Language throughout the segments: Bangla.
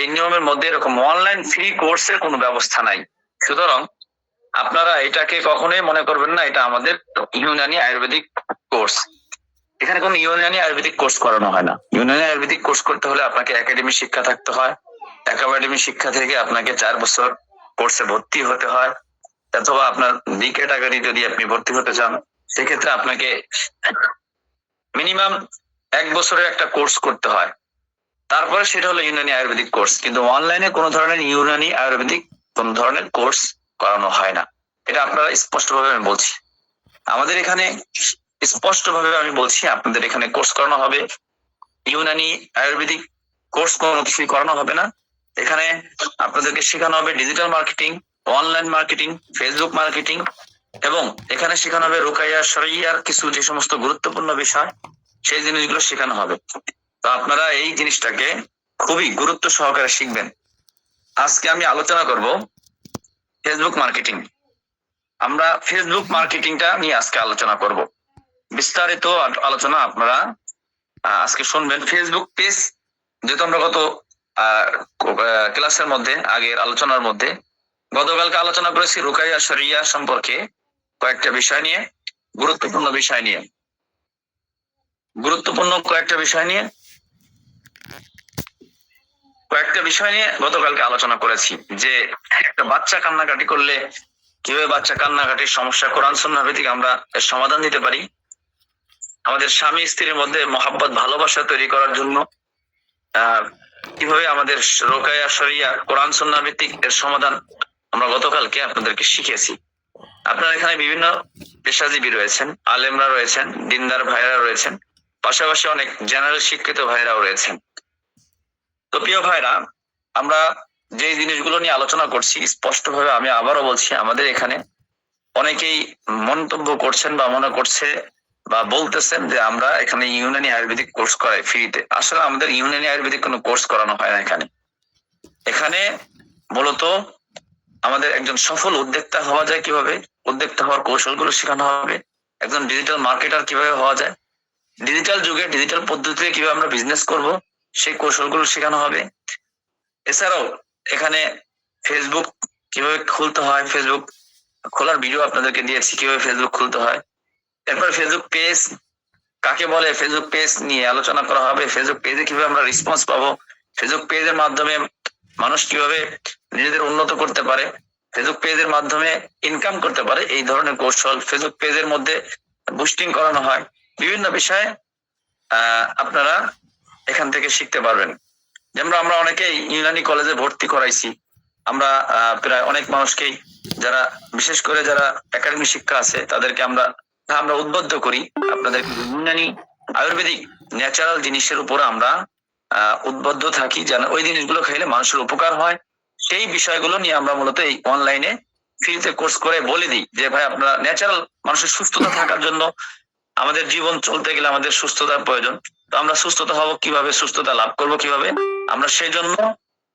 এই নিয়মের মধ্যে এরকম অনলাইন ফ্রি কোর্সের কোনো ব্যবস্থা নাই। সুতরাং আপনারা এটাকে কখনোই মনে করবেন না, এটা আমাদের ইউনানি আয়ুর্বেদিক কোর্স এখানে কোনো ইউনানি আয়ুর্বেদিক কোর্স করানো হয় না। ইউনানি আয়ুর্বেদিক কোর্স করতে হলে আপনাকে একাডেমি শিক্ষা থাকতে হয়। একাডেমি শিক্ষা থেকে আপনাকে চার বছর কোর্সে ভর্তি হতে হয়। অথবা আপনার বি ক্যাটাগরি যদি আপনি ভর্তি হতে চান, সেক্ষেত্রে আপনাকে মিনিমাম এক বছরের একটা কোর্স করতে হয়। তারপরে সেটা হলো ইউনানি আয়ুর্বেদিক কোর্স। কিন্তু অনলাইনে কোনো ধরনের ইউনানি আয়ুর্বেদিক কোন ধরনের কোর্স করানো হয় না। এটা আপনারা স্পষ্টভাবে আমি বলছি। আমাদের এখানে স্পষ্টভাবে আমি বলছি, আপনাদের এখানে কোর্স করানো হবে। ইউনানি আয়ুর্বেদিক কোর্স কোনো কিছুই করানো হবে না। এখানে আপনাদেরকে শেখানো হবে digital marketing online marketing Facebook marketing এবং এখানে শেখানো হবে রোকাইয়া শরিয়ার কিছু যে সমস্ত গুরুত্বপূর্ণ বিষয়, সেই জিনিসগুলো শেখানো হবে। তো আপনারা এই জিনিসটাকে খুবই গুরুত্ব সহকারে শিখবেন। আজকে আমি আলোচনা করব ফেসবুক মার্কেটিং আমরা ফেসবুক মার্কেটিংটা নিয়ে আজকে আলোচনা করব। বিস্তারিত আলোচনা আপনারা আজকে শুনবেন। ফেসবুক পেজ যেহেতু আমরা গত ক্লাসের মধ্যে, আগের আলোচনার মধ্যে, গতকালকে আলোচনা করেছি রুকাইয়া শরিয়া সম্পর্কে কয়েকটা বিষয় নিয়ে, গুরুত্বপূর্ণ বিষয় নিয়ে। গুরুত্বপূর্ণ কয়েকটা বিষয় নিয়ে কয়েকটা বিষয় নিয়ে গতকালকে আলোচনা করেছি যে একটা বাচ্চা কান্নাকাটি করলে কীভাবে বাচ্চা কান্নাকাটির সমস্যা কোরআন সন্না ভিত্তিক আমরা সমাধান দিতে পারি? আমাদের স্বামী স্ত্রীর মধ্যে মহাব্বত, ভালোবাসা তৈরি করার জন্য কীভাবে আমাদের রোকায়া শরিয়া কোরআন সন্না ভিত্তিক এর সমাধান আমরা গতকালকে আপনাদেরকে শিখেছি আপনার এখানে বিভিন্ন পেশাজীবী রয়েছেন, আলেমরা রয়েছেন, দিনদার ভাইরা রয়েছেন, পাশাপাশি অনেক জেনারেল শিক্ষিত ভাইরাও রয়েছেন। তো প্রিয় ভাইরা, আমরা যে জিনিসগুলো নিয়ে আলোচনা করছি, স্পষ্টভাবে আমি আবারও বলছি, আমাদের এখানে অনেকেই মন্তব্য করছেন বা মনে করছে বা বলতেছেন যে আমরা এখানে ইউনানি আয়ুর্বেদিক কোর্স করাই ফ্রিতে। আসলে আমাদের ইউনানি আয়ুর্বেদিক কোনো কোর্স করানো হয় না এখানে। এখানে মূলত আমাদের একজন সফল উদ্যোক্তা হওয়া যায় কীভাবে? উদ্যোক্তা হওয়ার কৌশলগুলো শেখানো হবে। একজন ডিজিটাল মার্কেটার কীভাবে হওয়া যায়? ডিজিটাল যুগে ডিজিটাল পদ্ধতিতে কীভাবে আমরা বিজনেস করব? সেই কৌশলগুলো শেখানো হবে। এছাড়াও এখানে ফেসবুক কীভাবে খুলতে হয় ফেসবুক খোলার ভিডিও আপনাদেরকে দিয়েছি, কীভাবে ফেসবুক খুলতে হয়। এরপর ফেসবুক পেজ কাকে বলে? ফেসবুক পেজ নিয়ে আলোচনা করা হবে। ফেসবুক পেজে কীভাবে আমরা রেসপন্স পাবো? ফেসবুক পেজের মাধ্যমে মানুষ কীভাবে নিজেদের উন্নত করতে পারে? ফেসবুক পেজের মাধ্যমে ইনকাম করতে পারে? এই ধরনের কৌশল ফেসবুক পেজের মধ্যে বুস্টিং করানো হয়। বিভিন্ন বিষয়ে আপনারা এখান থেকে শিখতে পারবেন। যেমন আমরা অনেকেই ইউনানি কলেজে ভর্তি করাইছি। আমরা প্রায় অনেক মানুষকেই যারা, বিশেষ করে যারা একাডেমি শিক্ষা আছে, তাদেরকে আমরা আমরা উদ্বুদ্ধ করি। আপনাদের ইউনানি আয়ুর্বেদিক ন্যাচারাল জিনিসের উপর আমরা উদ্বুদ্ধ থাকি, যেন ওই জিনিসগুলো খাইলে মানুষের উপকার হয়। সেই বিষয়গুলো নিয়ে আমরা মূলত এই অনলাইনে ফ্রিতে কোর্স করে বলে দিই যে, ভাই, আপনারা ন্যাচারাল মানুষের সুস্থতা থাকার জন্য আমাদের জীবন চলতে গেলে আমাদের সুস্থতার প্রয়োজন। তো আমরা সুস্থতা হব কীভাবে? সুস্থতা লাভ করব কীভাবে? আমরা সেই জন্য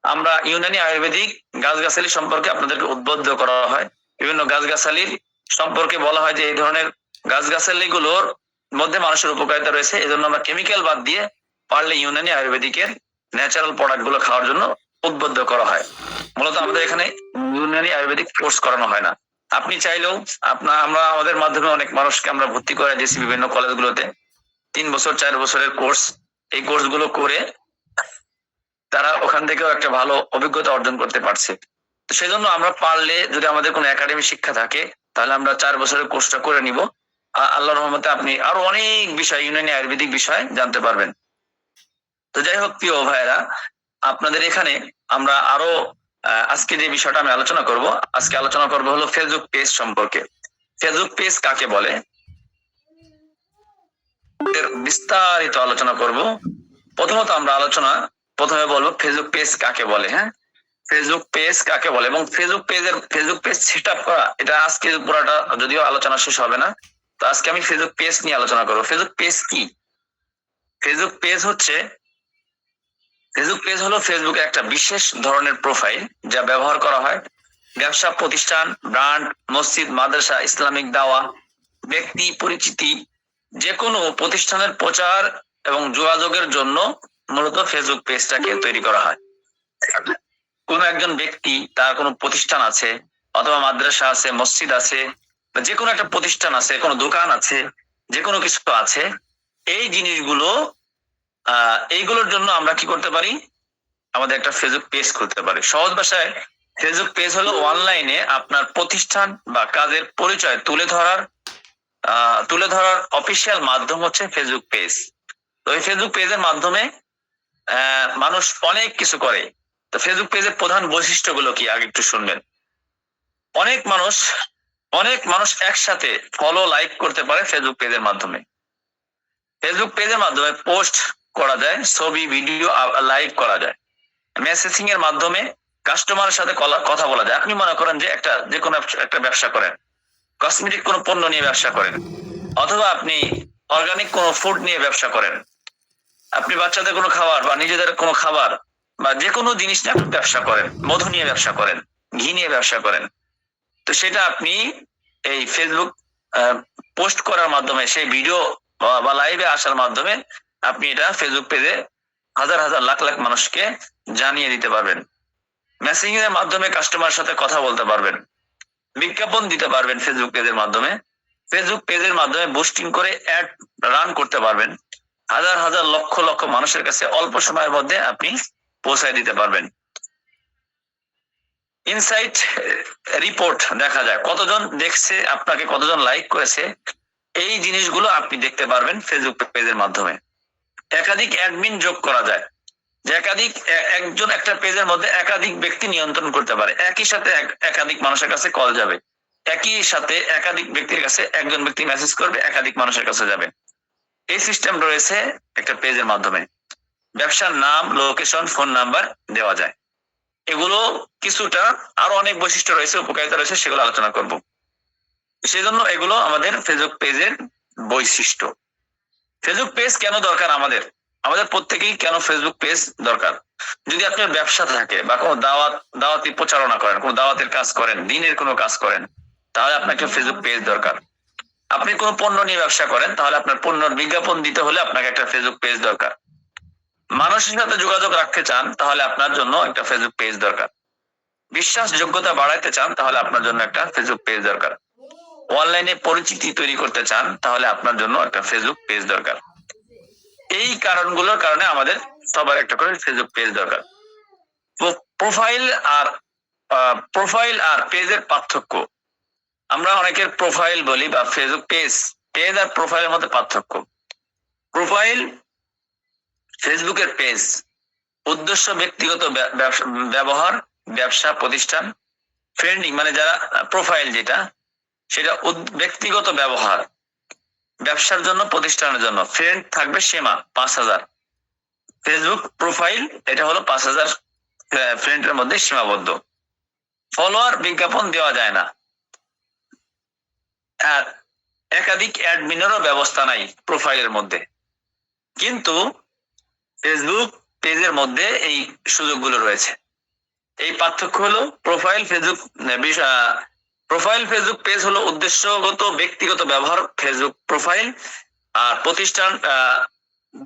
আমরা ইউনানি আয়ুর্বেদিক গাছগাছালি সম্পর্কে আপনাদেরকে উদ্বুদ্ধ করা হয়। বিভিন্ন গাছগাছালির সম্পর্কে বলা হয় যে এই ধরনের গাছগাছালি গুলোর মধ্যে মানুষের উপকারিতা রয়েছে। এই জন্য আমরা কেমিক্যাল বাদ দিয়ে পারলে ইউনানি আয়ুর্বেদিকের ন্যাচারাল প্রোডাক্টগুলো খাওয়ার জন্য উদ্বুদ্ধ করা হয়। মূলত আমাদের এখানে ইউনানি আয়ুর্বেদিক কোর্স করানো হয় না। আপনি চাইলেও আপনার আমরা আমাদের মাধ্যমে অনেক মানুষকে আমরা ভর্তি করে দিয়েছি বিভিন্ন কলেজগুলোতে। তিন বছর, চার বছরের কোর্স এই কোর্সগুলো করে তারা ওখান থেকেও একটা ভালো অভিজ্ঞতা অর্জন করতে পারছে। তো সেই জন্য আমরা পারলে যদি আমাদের কোনো একাডেমি শিক্ষা থাকে, তাহলে আমরা চার বছরের কোর্সটা করে নিব। আ- আল্লাহর রহমতে আপনি আরও অনেক বিষয় ইউনানি আয়ুর্বেদিক বিষয় জানতে পারবেন। তো যাই হোক, প্রিয় ভাইয়েরা, আপনাদের এখানে আমরা আরও আজকে যে বিষয়টা আমি আলোচনা করব, আজকে আলোচনা করব হলো ফেসবুক পেজ সম্পর্কে। ফেসবুক পেজ কাকে বলে? এর বিস্তারিত আলোচনা করব। প্রথমত আমরা আলোচনা প্রথমে বলব ফেসবুক পেজ কাকে বলে হ্যাঁ? ফেসবুক পেজ কাকে বলে এবং ফেসবুক পেজের, ফেসবুক পেজ সেট আপ করা, এটা আজকে পুরাটা যদিও আলোচনা শেষ হবে না, তো আজকে আমি ফেসবুক পেজ নিয়ে আলোচনা করব। ফেসবুক পেজ কি? ফেসবুক পেজ হচ্ছে, ফেসবুক পেজ হলো ফেসবুকে একটা বিশেষ ধরনের প্রোফাইল যা ব্যবহার করা হয়। ব্যবসা, প্রতিষ্ঠান, ব্র্যান্ড, মসজিদ, মাদ্রাসা, ইসলামিক দাওয়া, ব্যক্তি, পরিচিতি যে কোনো প্রতিষ্ঠানের প্রচার এবং যোগাযোগের জন্য মূলত ফেসবুক পেজটাকে তৈরি করা হয়। কোনো একজন ব্যক্তি তার কোনো প্রতিষ্ঠান আছে, অথবা মাদ্রাসা আছে, মসজিদ আছে যে কোনো একটা প্রতিষ্ঠান আছে, কোনো দোকান আছে যে কোনো কিছু আছে, এই জিনিসগুলো এইগুলোর জন্য আমরা কি করতে পারি? আমাদের একটা ফেসবুক পেজ খুলতে পারি। সহজ ভাষায় ফেসবুক পেজ হলো অনলাইনে আপনার প্রতিষ্ঠান বা কাজের পরিচয় তুলে ধরার তুলে ধরার অফিসিয়াল মাধ্যম হচ্ছে ফেসবুক পেজ তো এই ফেসবুক পেজের মাধ্যমে মানুষ অনেক কিছু করে। তো ফেসবুক পেজের প্রধান বৈশিষ্ট্যগুলো কি? আগে একটু শুনবেন। অনেক মানুষ অনেক মানুষ একসাথে ফলো লাইক করতে পারে ফেসবুক পেজের মাধ্যমে। ফেসবুক পেজের মাধ্যমে পোস্ট করা যায়, ছবি ভিডিও লাইভ করা যায়। মেসেজিং এর মাধ্যমে কাস্টমারের সাথে কথা বলা যায়। আপনি মনে করেন যে একটা, যে কোনো একটা ব্যবসা করেন। কসমেটিক কোনো পণ্য নিয়ে ব্যবসা করেন, অথবা আপনি অর্গানিক কোনো ফুড নিয়ে ব্যবসা করেন। আপনি বাচ্চাদের কোনো খাবার বা নিজেদের কোনো খাবার বা যে কোনো জিনিস নিয়ে আপনি ব্যবসা করেন, মধু নিয়ে ব্যবসা করেন, ঘি নিয়ে ব্যবসা করেন। তো সেটা আপনি এই ফেসবুক পোস্ট করার মাধ্যমে, সেই ভিডিও বা লাইভে আসার মাধ্যমে আপনি এটা ফেসবুক পেজে হাজার হাজার, লাখ লাখ মানুষকে জানিয়ে দিতে পারবেন। মেসেজিং এর মাধ্যমে কাস্টমার সাথে কথা বলতে পারবেন। বিজ্ঞাপন দিতে পারবেন ফেসবুক পেজের মাধ্যমে। ফেসবুক পেজের মাধ্যমে বুস্টিং করে অ্যাড রান করতে পারবেন। হাজার হাজার, লক্ষ লক্ষ মানুষের কাছে অল্প সময়ের মধ্যে আপনি পৌঁছায় দিতে পারবেন। ইনসাইট রিপোর্ট দেখা যায়। কতজন দেখছে, আপনাকে কতজন লাইক করেছে, এই জিনিসগুলো আপনি দেখতে পারবেন ফেসবুক পেজের মাধ্যমে। একাধিক অ্যাডমিন যোগ করা যায়। যে একাধিক একজন একটা পেজের মধ্যে একাধিক ব্যক্তি নিয়ন্ত্রণ করতে পারে। একই সাথে একাধিক মানুষের কাছে কল যাবে। একই সাথে একাধিক ব্যক্তির কাছে একজন ব্যক্তি মেসেজ করবে, একাধিক মানুষের কাছে যাবে। এই সিস্টেম রয়েছে একটা পেজের মাধ্যমে। ব্যবসার নাম লোকেশন ফোন নাম্বার দেওয়া যায়। এগুলো কিছুটা আরও অনেক বৈশিষ্ট্য রয়েছে, উপকারিতা রয়েছে, সেগুলো আলোচনা করব। সেজন্য এগুলো আমাদের ফেসবুক পেজের বৈশিষ্ট্য। ফেসবুক পেজ কেন দরকার আমাদের? আমাদের প্রত্যেকেই কেন ফেসবুক পেজ দরকার? যদি আপনার ব্যবসা থাকে বা কোনো দাওয়াত, দাওয়াতি প্রচারণা করেন, কোনো দাওয়াতের কাজ করেন, দিনের কোনো কাজ করেন, তাহলে আপনাকে ফেসবুক পেজ দরকার। আপনি কোনো পণ্য নিয়ে ব্যবসা করেন, তাহলে আপনার পণ্যর বিজ্ঞাপন দিতে হলে আপনাকে একটা ফেসবুক পেজ দরকার। মানুষের সাথে যোগাযোগ রাখতে চান, তাহলে আপনার জন্য একটা ফেসবুক পেজ দরকার। বিশ্বাসযোগ্যতা বাড়াইতে চান, তাহলে আপনার জন্য একটা ফেসবুক পেজ দরকার। অনলাইনে পরিচিতি তৈরি করতে চান, তাহলে আপনার জন্য একটা ফেসবুক পেজ দরকার। এই কারণগুলোর কারণে আমাদের সবার একটা করে ফেসবুক পেজ দরকার। প্রোফাইল আর প্রোফাইল আর পেজের পার্থক্য। আমরা অনেকের প্রোফাইল বলি বা ফেসবুক পেজ পেজ আর প্রোফাইলের মধ্যে পার্থক্য। প্রোফাইল ফেসবুকের পেজ উদ্দেশ্য, ব্যক্তিগত ব্যবহার, ব্যবসা, প্রতিষ্ঠান ফ্রেন্ডিং মানে যারা প্রোফাইল যেটা, সেটা ব্যক্তিগত ব্যবহার। ব্যবসার জন্য, প্রতিষ্ঠানের জন্য। ফ্রেন্ড থাকবে সীমা, পাঁচ হাজার। ফেসবুক প্রোফাইল এটা হলো পাঁচ হাজার ফ্রেন্ডের মধ্যে সীমাবদ্ধ। ফলোয়ার বিজ্ঞাপন দেওয়া যায় না। আর একাধিক অ্যাডমিনেরও ব্যবস্থা নাই প্রোফাইলের মধ্যে। কিন্তু ফেসবুক পেজের মধ্যে এই সুযোগগুলো রয়েছে। এই পার্থক্য হলো profile Facebook profile Facebook page হলো উদ্দেশ্যগত, ব্যক্তিগত ব্যবহার ফেসবুক প্রোফাইল আর প্রতিষ্ঠান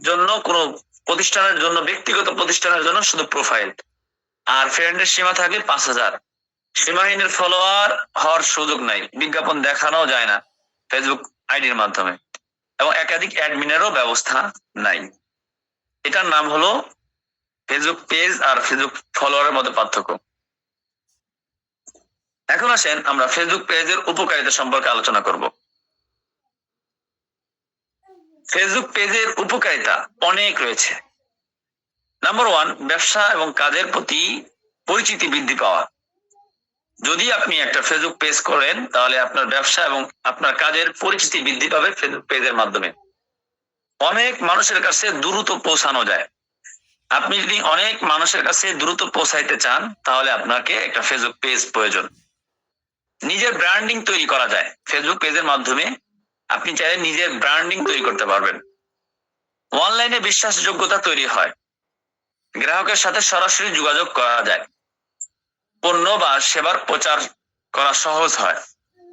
জন্য কোনো প্রতিষ্ঠানের জন্য, ব্যক্তিগত প্রতিষ্ঠানের জন্য শুধু প্রোফাইল আর ফ্রেন্ডের সীমা থাকে পাঁচ হাজার। সীমাহীনের ফলোয়ার হওয়ার সুযোগ নাই, বিজ্ঞাপন দেখানো যায় না ফেসবুক আইডির মাধ্যমে। এবং একাধিক অ্যাডমিনেরও ব্যবস্থা নাই। এটার নাম হলো ফেসবুক পেজ আর ফেসবুক ফলোয়ারের মধ্যে পার্থক্য। এখন আসেন আমরা ফেসবুক পেজের উপকারিতা সম্পর্কে আলোচনা করব। ফেসবুক পেজের উপকারিতা অনেক রয়েছে। নাম্বার ওয়ান ব্যবসা এবং কাজের প্রতি পরিচিতি বৃদ্ধি পাওয়া। যদি আপনি একটা ফেসবুক পেজ করেন, তাহলে আপনার ব্যবসা এবং আপনার কাজের পরিচিতি বৃদ্ধি পাবে ফেসবুক পেজের মাধ্যমে। অনেক মানুষের কাছে দ্রুত পৌঁছানো যায়। আপনি যদি অনেক মানুষের কাছে দ্রুত পৌঁছাইতে চান, তাহলে আপনাকে একটা ফেসবুক পেজ প্রয়োজন। নিজের ব্র্যান্ডিং তৈরি করা যায়। ফেসবুক পেজের মাধ্যমে আপনি চাইলে নিজের ব্র্যান্ডিং তৈরি করতে পারবেন। অনলাইনে বিশ্বাসযোগ্যতা তৈরি হয়। গ্রাহকের সাথে সরাসরি যোগাযোগ করা যায়। পণ্য বা সেবার প্রচার করা সহজ হয়।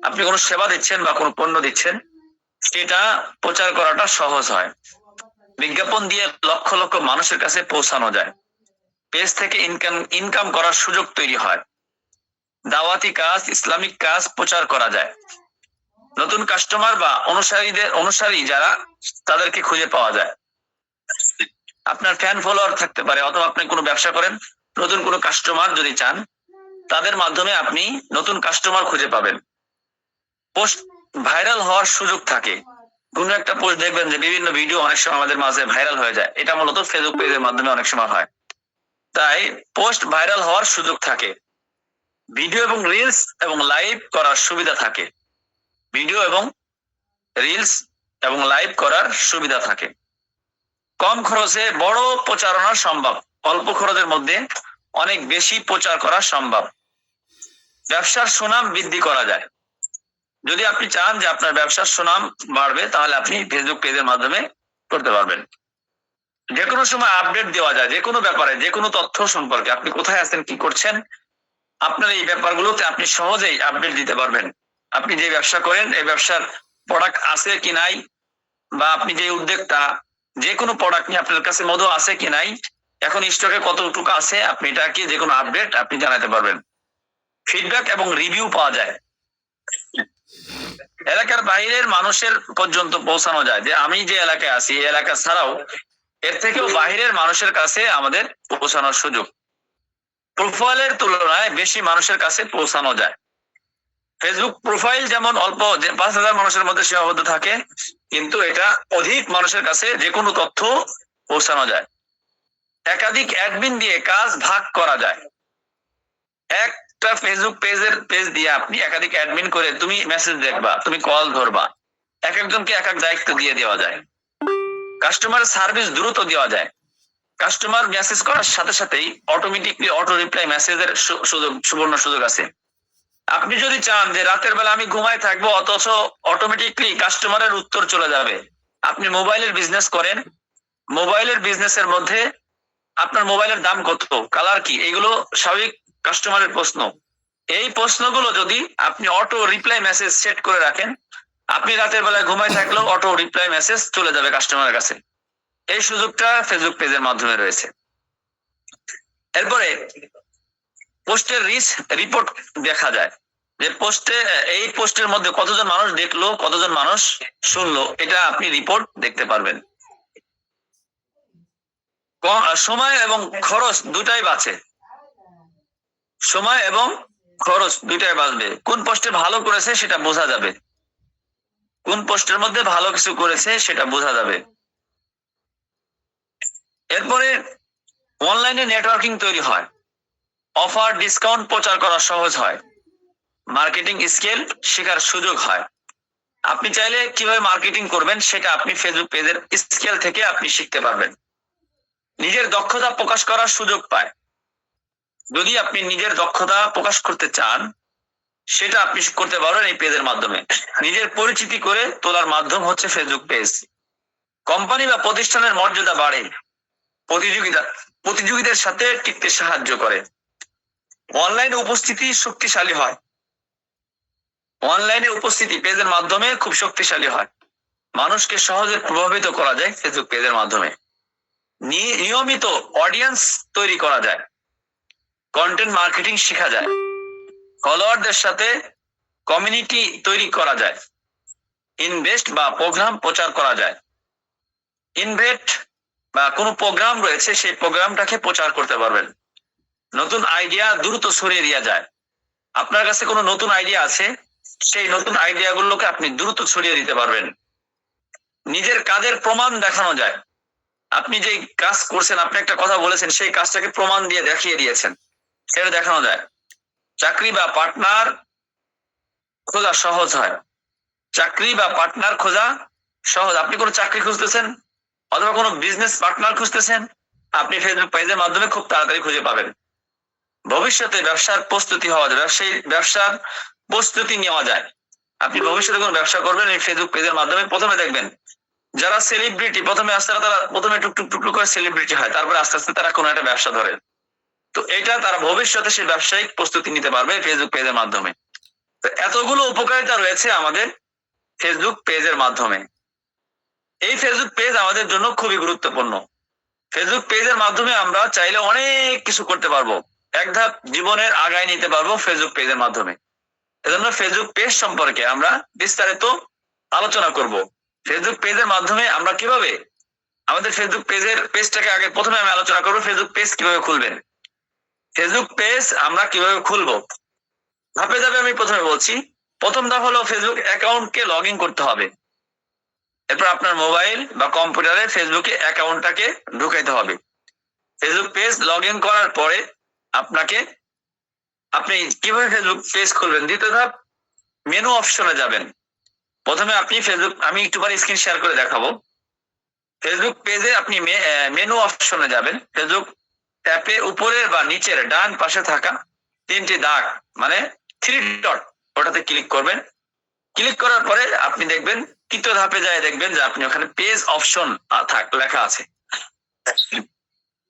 আপনি কোনো সেবা দিচ্ছেন বা কোনো পণ্য দিচ্ছেন, সেটা প্রচার করাটা সহজ হয়। বিজ্ঞাপন দিয়ে লক্ষ লক্ষ মানুষের কাছে পৌঁছানো যায়। পেজ থেকে ইনকাম ইনকাম করার সুযোগ তৈরি হয়। দাওয়াতি কাজ, ইসলামিক কাজ প্রচার করা যায়। নতুন কাস্টমার বা অনুসারীদের অনুসারী যারা, তাদেরকে খুঁজে পাওয়া যায়। আপনার ফ্যান ফলোয়ার থাকতে পারে, অথবা আপনি কোনো ব্যবসা করেন, নতুন কোনো কাস্টমার যদি চান, তাদের মাধ্যমে আপনি নতুন কাস্টমার খুঁজে পাবেন। পোস্ট ভাইরাল হওয়ার সুযোগ থাকে। কোন একটা পোস্ট দেখবেন যে বিভিন্ন ভিডিও অনেক সময় আমাদের মাঝে ভাইরাল হয়ে যায়। এটা মূলত ফেসবুক পেজের মাধ্যমে অনেক সময় হয়। তাই পোস্ট ভাইরাল হওয়ার সুযোগ থাকে। ভিডিও এবং রিলস এবং লাইভ করার সুবিধা থাকে। ভিডিও এবং রিলস এবং লাইভ করার সুবিধা থাকে। কম খরচে বড় প্রচারণা সম্ভব। অল্প খরচের মধ্যে অনেক বেশি প্রচার করা সম্ভব। ব্যবসার সুনাম বৃদ্ধি করা যায়। যদি আপনি চান যে আপনার ব্যবসার সুনাম বাড়বে, তাহলে আপনি ফেসবুক পেজের মাধ্যমে করতে পারবেন। যে কোনো সময় আপডেট দেওয়া যায় যে কোনো ব্যাপারে যে কোনো তথ্য সম্পর্কে। আপনি কোথায় আছেন, কি করছেন? আপনার এই ব্যাপারগুলোতে আপনি সহজেই আপডেট দিতে পারবেন। আপনি যে ব্যবসা করেন, এই ব্যবসার প্রোডাক্ট আছে কি নাই বা আপনি যে উদ্যোক্তা, যে কোনো প্রোডাক্ট নিয়ে আপনার কাছে মধু আছে কি নাই, এখন স্টকে কতটুকু আছে, আপনি এটাকে যে কোনো আপডেট আপনি জানাতে পারবেন। ফিডব্যাক এবং রিভিউ পাওয়া যায়। এলাকার বাইরের মানুষের পর্যন্ত পৌঁছানো যায় যে আমি যে এলাকায় আছি এলাকা ছাড়াও এর থেকেও বাহিরের মানুষের কাছে আমাদের পৌঁছানোর সুযোগ। প্রোফাইলের তুলনায় বেশি মানুষের কাছে পৌঁছানো যায়। ফেসবুক প্রোফাইল যেমন অল্প পাঁচ হাজার মানুষের মধ্যে সীমাবদ্ধ থাকে, কিন্তু এটা অধিক মানুষের কাছে যে কোনো তথ্য পৌঁছানো যায়। একাধিক অ্যাডমিন দিয়ে কাজ ভাগ করা যায়। একটা ফেসবুক পেজের পেজ দিয়ে আপনি একাধিক অ্যাডমিন করে তুমি মেসেজ দেখবা, তুমি কল ধরবা। এক একজনকে এক এক দায়িত্ব দিয়ে দেওয়া যায়। কাস্টমার সার্ভিস দ্রুত দেওয়া যায়। কাস্টমার মেসেজ করার সাথে সাথেই অটোমেটিকলি অটো রিপ্লাই মেসেজের সুযোগ, সুবর্ণ সুযোগ আছে। আপনি যদি চান যে রাতের বেলা আমি ঘুমায় থাকব, অথচ অটোমেটিকলি কাস্টমারের উত্তর চলে যাবে। আপনি মোবাইলের বিজনেস করেন। মোবাইলের বিজনেসের মধ্যে আপনার মোবাইলের দাম কত? কালার কি? এগুলো স্বাভাবিক কাস্টমারের প্রশ্ন। এই প্রশ্নগুলো যদি আপনি অটো রিপ্লাই মেসেজ সেট করে রাখেন, আপনি রাতের বেলায় ঘুমায় থাকলেও অটো রিপ্লাই মেসেজ চলে যাবে কাস্টমারের কাছে। এই সুযোগটা ফেসবুক পেজের মাধ্যমে রয়েছে। এরপরে পোস্টের রিচ রিপোর্ট দেখা যায় যে পোস্টে, এই পোস্টের মধ্যে কতজন মানুষ দেখল, কতজন মানুষ শুনলো, এটা আপনি রিপোর্ট দেখতে পারবেন। সময় এবং খরচ দুটাই বাঁচে। সময় এবং খরচ দুইটাই বাঁচবে। কোন পোস্টে ভালো করেছে সেটা বোঝা যাবে। কোন পোস্টের মধ্যে ভালো কিছু করেছে সেটা বোঝা যাবে। এরপরে অনলাইনে নেটওয়ার্কিং তৈরি হয়। অফার ডিসকাউন্ট প্রচার করা সহজ হয়। মার্কেটিং স্কেল শেখার সুযোগ হয়। আপনি চাইলে কীভাবে মার্কেটিং করবেন সেটা আপনি ফেসবুক পেজের স্কেল থেকে আপনি শিখতে পারবেন। নিজের দক্ষতা প্রকাশ করার সুযোগ পায়। যদি আপনি নিজের দক্ষতা প্রকাশ করতে চান, সেটা আপনি করতে পারবেন এই পেজের মাধ্যমে। নিজের পরিচিতি করে তোলার মাধ্যম হচ্ছে ফেসবুক পেজ কোম্পানি বা প্রতিষ্ঠানের মর্যাদা বাড়ে। প্রতিযোগিতা, প্রতিযোগীদের সাথে টিকতে সাহায্য করে। অনলাইনে উপস্থিতি শক্তিশালী হয়। অনলাইনে উপস্থিতি পেজের মাধ্যমে খুব শক্তিশালী হয়। মানুষকে সহজে প্রভাবিত করা যায় ফেসবুক পেজের মাধ্যমে। নিয়মিত অডিয়েন্স তৈরি করা যায়। কন্টেন্ট মার্কেটিং শেখা যায়। ফলোয়ারদের সাথে কমিউনিটি তৈরি করা যায়। ইনভেস্ট বা প্রোগ্রাম প্রচার করা যায়। ইনভেস্ট বা কোনো প্রোগ্রাম রয়েছে, সেই প্রোগ্রামটাকে প্রচার করতে পারবেন। নতুন আইডিয়া দ্রুত ছড়িয়ে দেওয়া যায়। আপনার কাছে কোনো নতুন আইডিয়া আছে, সেই নতুন আইডিয়া গুলোকে আপনি দ্রুত ছড়িয়ে দিতে পারবেন। নিজের কাজের প্রমাণ দেখানো যায়। আপনি যে কাজ করছেন, আপনি একটা কথা বলেছেন, সেই কাজটাকে প্রমাণ দিয়ে দেখিয়ে দিয়েছেন। সেটা দেখানো যায়। চাকরি বা পার্টনার খোঁজা সহজ হয়। চাকরি বা পার্টনার খোঁজা সহজ। আপনি কোনো চাকরি খুঁজতেছেন? অথবা কোনো বিজনেস পার্টনার খুঁজতেছেন, আপনি ফেসবুক পেজের মাধ্যমে খুব তাড়াতাড়ি খুঁজে পাবেন। ভবিষ্যতে ব্যবসার প্রস্তুতি হওয়া যায়, ব্যবসায়ী, ব্যবসার প্রস্তুতি নেওয়া যায়। আপনি ভবিষ্যতে কোনো ব্যবসা করবেন, এই ফেসবুক পেজের মাধ্যমে প্রথমে দেখবেন, যারা সেলিব্রিটি প্রথমে আস্তে তারা, প্রথমে টুকটুক টুকটুক করে সেলিব্রিটি হয়, তারপরে আস্তে আস্তে তারা কোনো একটা ব্যবসা ধরে। তো এটা তারা ভবিষ্যতে সেই ব্যবসায়িক প্রস্তুতি নিতে পারবে ফেসবুক পেজের মাধ্যমে। তো এতগুলো উপকারিতা রয়েছে আমাদের ফেসবুক পেজের মাধ্যমে। এই ফেসবুক পেজ আমাদের জন্য খুবই গুরুত্বপূর্ণ। ফেসবুক পেজের মাধ্যমে আমরা চাইলে অনেক কিছু করতে পারব। এক ধাপ জীবনের আগায় নিতে পারব ফেসবুক পেজের মাধ্যমে। এজন্য ফেসবুক পেজ সম্পর্কে আমরা বিস্তারিত আলোচনা করব। ফেসবুক পেজের মাধ্যমে আমরা কীভাবে আমাদের ফেসবুক পেজের পেজটাকে আগে প্রথমে আমি আলোচনা করব ফেসবুক পেজ কীভাবে খুলবেন? ফেসবুক পেজ আমরা কীভাবে খুলবো? ধাপে ধাপে আমি প্রথমে বলছি, প্রথম ধাপ হলো ফেসবুক অ্যাকাউন্টকে লগ করতে হবে। এরপর আপনার মোবাইল বা কম্পিউটারে ফেসবুকে অ্যাকাউন্টটাকে ঢুকাইতে হবে। ফেসবুক পেজ লগ ইন করার পরে আপনাকে, আপনি কীভাবে ফেসবুক পেজ খুলবেন? দ্বিতীয় ধাপ মেনু অপশনে যাবেন। প্রথমে আপনি ফেসবুক আমি একটু পরে স্ক্রিন শেয়ার করে দেখাবো। ফেসবুক পেজে আপনি মেনু অপশনে যাবেন। ফেসবুক ট্যাপে উপরের বা নিচের ডান পাশে থাকা তিনটি দাগ মানে থ্রি ডট ওটাতে ক্লিক করবেন। ক্লিক করার পরে আপনি দেখবেন তৃতীয় ধাপে যায় দেখবেন যে আপনি ওখানে পেজ অপশন থাক, লেখা আছে।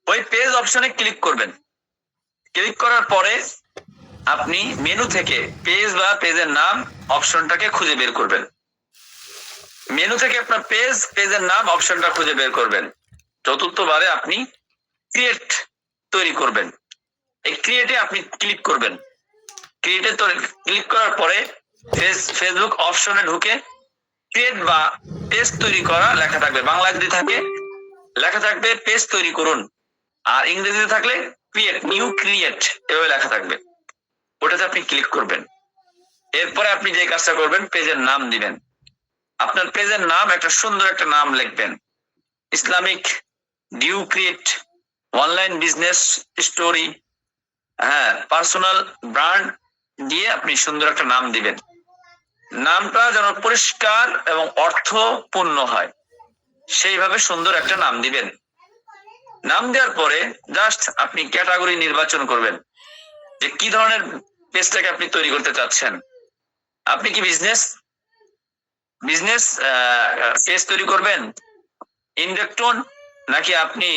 ওই পেজ অপশনে ক্লিক করবেন। ক্লিক করার পরে আপনি মেনু থেকে পেজ বা পেজের নাম অপশনটাকে খুঁজে বের করবেন। মেনু থেকে আপনার পেজ পেজের নাম অপশনটা খুঁজে বের করবেন। চতুর্থবারে আপনি ক্রিয়েট তৈরি করবেন। এই ক্রিয়েটে আপনি ক্লিক করবেন। ক্রিয়েটে ক্লিক করার পরে ফেস ফেসবুক অপশনে ঢুকে ক্রিয়েট বা পেজ তৈরি করা লেখা থাকবে। বাংলা যদি থাকে, লেখা থাকবে পেজ তৈরি করুন। আর ইংরেজিতে থাকলে ক্রিয়েট নিউ ক্রিয়েট এভাবে লেখা থাকবে। ওটাতে আপনি ক্লিক করবেন। এরপরে আপনি যে কাজটা করবেন, পেজের নাম দিবেন। আপনার পেজের নাম, একটা সুন্দর একটা নাম লিখবেন। Islamic dew create online business story হ্যাঁ পার্সোনাল ব্র্যান্ড দিয়ে আপনি সুন্দর একটা নাম দিবেন। নামটা যেন পরিষ্কার এবং অর্থপূর্ণ হয়। সেইভাবে সুন্দর একটা নাম দিবেন। নাম দেওয়ার পরে জাস্ট আপনি ক্যাটাগরি নির্বাচন করবেন যে কি ধরনের পেজটাকে আপনি তৈরি করতে চাচ্ছেন। আপনি কি বিজনেস বিজনেস পেজ তৈরি করবেন? ইন্ডাকটন নাকি আপনি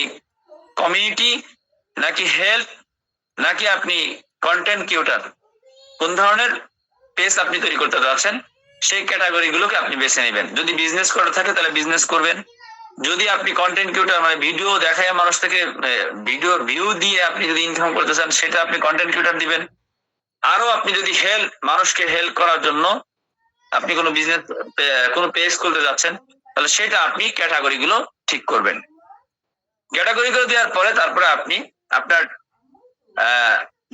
কমিউনিটি নাকি হেলথ নাকি আপনি কন্টেন্ট কিউটার কোন ধরনের পেজ আপনি তৈরি করতে যাচ্ছেন, সেই ক্যাটাগরি গুলোকে আপনি বেছে নেবেন। যদি বিজনেস করে থাকে, তাহলে বিজনেস করবেন। যদি আপনি কন্টেন্ট ক্রিয়েটর মানে ভিডিও দেখায় মানুষ থেকে ভিডিও ভিউ দিয়ে আপনি যদি ইনকাম করতে চান, সেটা আপনি কন্টেন্ট ক্রিয়েটর দিবেন। আরও আপনি যদি হেল্প মানুষকে হেল্প করার জন্য আপনি কোনো বিজনেস কোনো পেজ খুলতে যাচ্ছেন, তাহলে সেটা আপনি ক্যাটাগরি গুলো ঠিক করবেন। ক্যাটাগরি গুলো দেওয়ার পরে তারপরে আপনি আপনার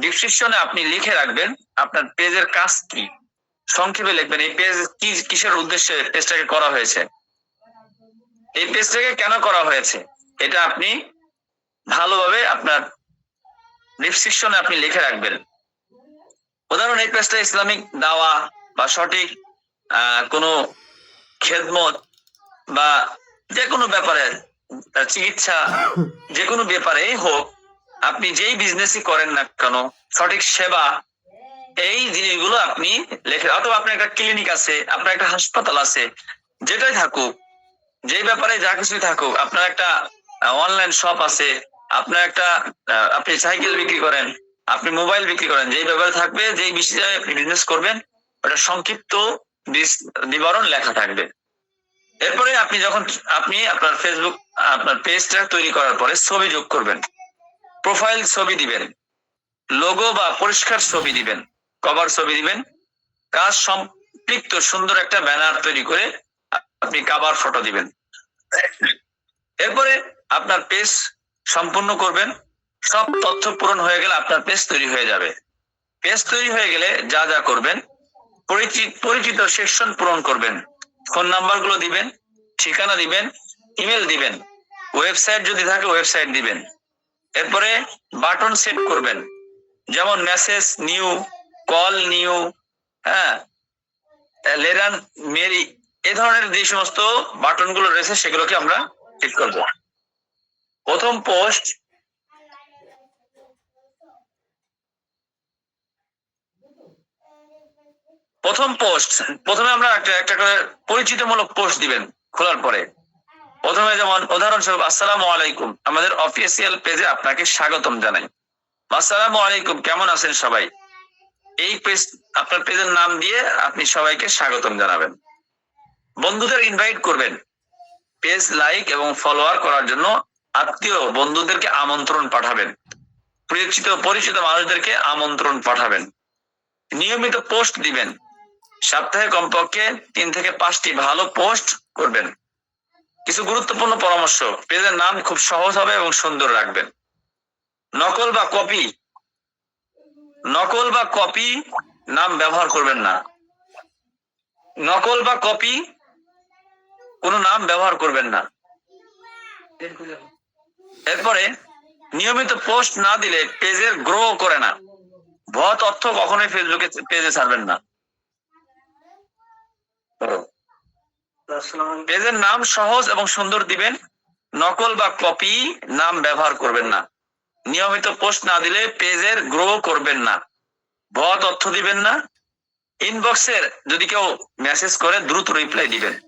ডিসক্রিপশনে আপনি লিখে রাখবেন আপনার পেজের কাজ কি? সংক্ষেপে লিখবেন, এই পেজ কি, কিসের উদ্দেশ্যে পেজটাকে করা হয়েছে? এই পেজটাকে কেন করা হয়েছে? এটা আপনি ভালোভাবে আপনার ডিসক্রিপশনে আপনি লিখে রাখবেন। উদাহরণ, এই পেজটা ইসলামিক দাওয়া বা সঠিক কোনো খেদমত বা যে কোনো ব্যাপারে চিকিৎসা যে কোনো ব্যাপারে হোক, আপনি যেই বিজনেসই করেন না কেন, সঠিক সেবা এই জিনিসগুলো আপনি লেখে অথবা আপনার একটা ক্লিনিক আছে, আপনার একটা হাসপাতাল আছে, যেটাই থাকুক, যে ব্যাপারে যা কিছুই থাকুক, আপনার একটা অনলাইন শপ আছে, আপনার একটা আপনি সাইকেল বিক্রি করেন, আপনি মোবাইল বিক্রি করেন, যেই ব্যাপারে থাকবে, যেই বিষয়ে আপনি বিজনেস করবেন, ওটা সংক্ষিপ্ত বিবরণ লেখা থাকবে। এরপরে আপনি যখন, আপনি আপনার ফেসবুক আপনার পেজটা তৈরি করার পরে ছবি যোগ করবেন। প্রোফাইল ছবি দিবেন। লোগো বা পরিষ্কার ছবি দিবেন। কভার ছবি দিবেন। কাজ সম্পৃক্ত সুন্দর একটা ব্যানার তৈরি করে আপনি কাভার ফটো দিবেন। এরপরে আপনার পেজ সম্পূর্ণ করবেন। সব তথ্য পূরণ হয়ে গেলে আপনার পেজ তৈরি হয়ে যাবে। পেজ তৈরি হয়ে গেলে যা যা করবেন, পরিচিত পরিচিত সেকশন পূরণ করবেন। ফোন নাম্বারগুলো দিবেন, ঠিকানা দিবেন ইমেল দিবেন। ওয়েবসাইট যদি থাকে ওয়েবসাইট দিবেন। এরপরে বাটন সেট করবেন। যেমন মেসেজ নিউ কল নিউ হ্যাঁ? লেরান, মেরি, এ ধরনের যে সমস্ত বাটনগুলো রয়েছে, সেগুলোকে আমরা ঠিক করব। প্রথম পোস্ট প্রথম পোস্ট, প্রথমে আমরা একটা একটা করে পরিচিতমূলক পোস্ট দিবেন খোলার পরে। প্রথমে যেমন উদাহরণস্বরূপ, আসসালামু আলাইকুম। আমাদের অফিসিয়াল পেজে আপনাকে স্বাগতম জানাই। আসসালামু আলাইকুম, কেমন আছেন সবাই? এই পেজ আপনার পেজের নাম দিয়ে আপনি সবাইকে স্বাগতম জানাবেন। বন্ধুদের ইনভাইট করবেন। পেজ লাইক এবং ফলোয়ার করার জন্য আত্মীয় বন্ধুদেরকে আমন্ত্রণ পাঠাবেন। পরিচিত পরিচিত মানুষদেরকে আমন্ত্রণ পাঠাবেন। নিয়মিত পোস্ট দিবেন। সপ্তাহে কমপক্ষে তিন থেকে পাঁচটি ভালো পোস্ট করবেন। কিছু গুরুত্বপূর্ণ পরামর্শ। পেজের নাম খুব সহজ হবে এবং সুন্দর রাখবেন। নকল বা কপি নকল বা কপি নাম ব্যবহার করবেন না। নকল বা কপি কোনো নাম ব্যবহার করবেন না। এরপরে নিয়মিত পোস্ট না দিলে পেজের গ্রো করে না। ভুয়া তথ্য কখনোই ফেসবুকে পেজে ছাড়বেন না। পেজের নাম সহজ এবং সুন্দর দিবেন, নকল বা কপি নাম ব্যবহার করবেন না। নিয়মিত পোস্ট না দিলে পেজের গ্রো করবেন না। ভুয়া তথ্য দিবেন না। ইনবক্সের যদি কেউ মেসেজ করে, দ্রুত রিপ্লাই দিবেন।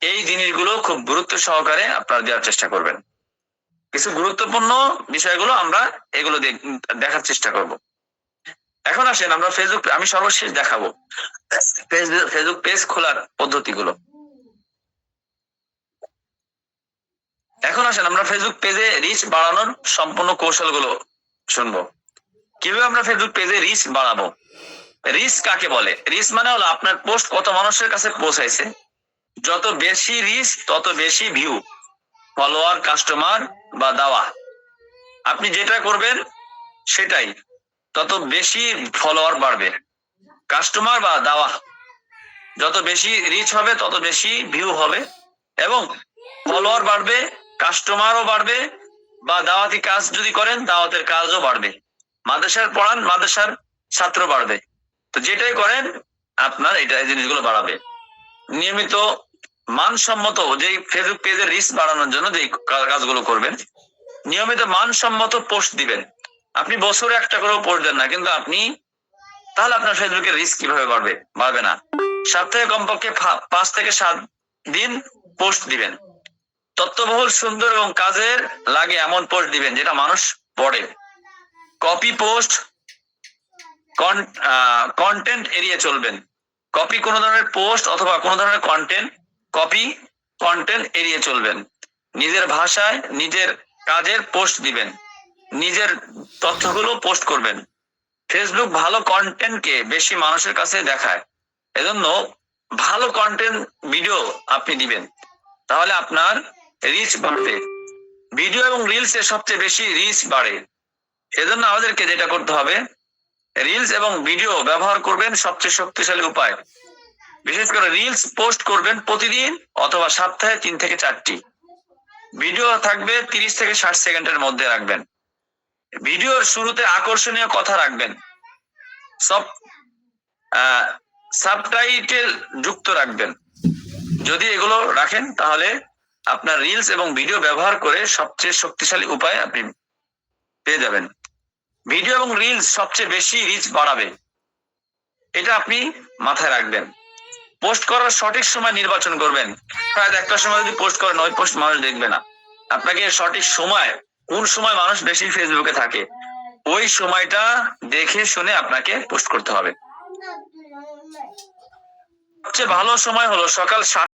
এই জিনিসগুলো খুব গুরুত্ব সহকারে আপনারা দেওয়ার চেষ্টা করবেন। কিছু গুরুত্বপূর্ণ বিষয়গুলো আমরা এগুলো দেখ- দেখার চেষ্টা করব। এখন আসেন, আমরা ফেসবুক আমি সর্বশেষ দেখাবো। ফেসবুক পেজ খোলার পদ্ধতিগুলো। এখন আসেন, আমরা ফেসবুক পেজে রিচ বাড়ানোর সম্পূর্ণ কৌশলগুলো শুনব। কীভাবে আমরা ফেসবুক পেজে রিচ বাড়াবো? রিচ কাকে বলে? রিচ মানে হলো আপনার পোস্ট কত মানুষের কাছে পৌঁছাইছে। যত বেশি রিচ তত বেশি ভিউ ফলোয়ার কাস্টমার বা দাওয়া। আপনি যেটা করবেন, সেটাই। তত বেশি ফলোয়ার বাড়বে। কাস্টমার বা দাওয়া। যত বেশি রিচ হবে, তত বেশি ভিউ হবে। এবং ফলোয়ার বাড়বে কাস্টমারও বাড়বে বা দাওয়াতি কাজ যদি করেন, দাওয়াতের কাজও বাড়বে। মাদ্রাসার পড়ান, মাদ্রাসার ছাত্র বাড়বে। তো যেটাই করেন, আপনার এটা এই জিনিসগুলো বাড়াবে। নিয়মিত মানসম্মত যে ফেসবুক পেজের রিস্ক বাড়ানোর জন্য যে কাজগুলো করবেন, নিয়মিত মানসম্মত পোস্ট দিবেন। আপনি বছরে একটা করেও পোস্ট দেন না, কিন্তু আপনি তাহলে আপনার ফেসবুকের রিস্ক কীভাবে বাড়বে? বাড়বে না। সপ্তাহে কমপক্ষে পাঁচ থেকে সাত দিন পোস্ট দিবেন। তথ্যবহুল সুন্দর এবং কাজের লাগে এমন পোস্ট দিবেন যেটা মানুষ পড়ে। কপি পোস্ট কন্টেন্ট এড়িয়ে চলবেন। কপি কোন ধরনের পোস্ট অথবা কোন ধরনের কন্টেন্ট কপি কন্টেন্ট এড়িয়ে চলবেন। নিজের ভাষায় নিজের কাজের পোস্ট দিবেন। নিজের তথ্যগুলো পোস্ট করবেন। ফেসবুক ভালো কন্টেন্টকে বেশি মানুষের কাছে দেখায়। এজন্য ভালো কন্টেন্ট ভিডিও আপনি দিবেন। তাহলে আপনার রিচ বাড়বে। ভিডিও এবং রিলস এর সবচেয়ে বেশি রিচ বাড়ে। এজন্য আমাদেরকে যেটা করতে হবে রিলস এবং ভিডিও ব্যবহার করবেন সবচেয়ে শক্তিশালী উপায়। বিশেষ করে রিলস পোস্ট করবেন প্রতিদিন অথবা সপ্তাহে তিন থেকে চারটি। ভিডিও থাকবে তিরিশ থেকে ষাট সেকেন্ডের মধ্যে রাখবেন। ভিডিওর শুরুতে আকর্ষণীয় কথা রাখবেন। সব সাবটাইটেল যুক্ত রাখবেন। যদি এগুলো রাখেন তাহলে আপনার রিলস এবং ভিডিও ব্যবহার করে সবচেয়ে শক্তিশালী উপায় আপনি পেয়ে যাবেন। ভিডিও এবং রিলস সবচেয়ে বেশি রিচ বাড়াবে। এটা আপনি মাথায় রাখবেন। পোস্ট করার সঠিক সময় নির্বাচন করবেন। প্রায় একটা সময় যদি পোস্ট করেন, ওই পোস্ট মানুষ দেখবে না। আপনাকে সঠিক সময়, কোন সময় মানুষ বেশি ফেসবুকে থাকে, ওই সময়টা দেখে শুনে আপনাকে পোস্ট করতে হবে। সবচেয়ে ভালো সময় হলো সকাল সাত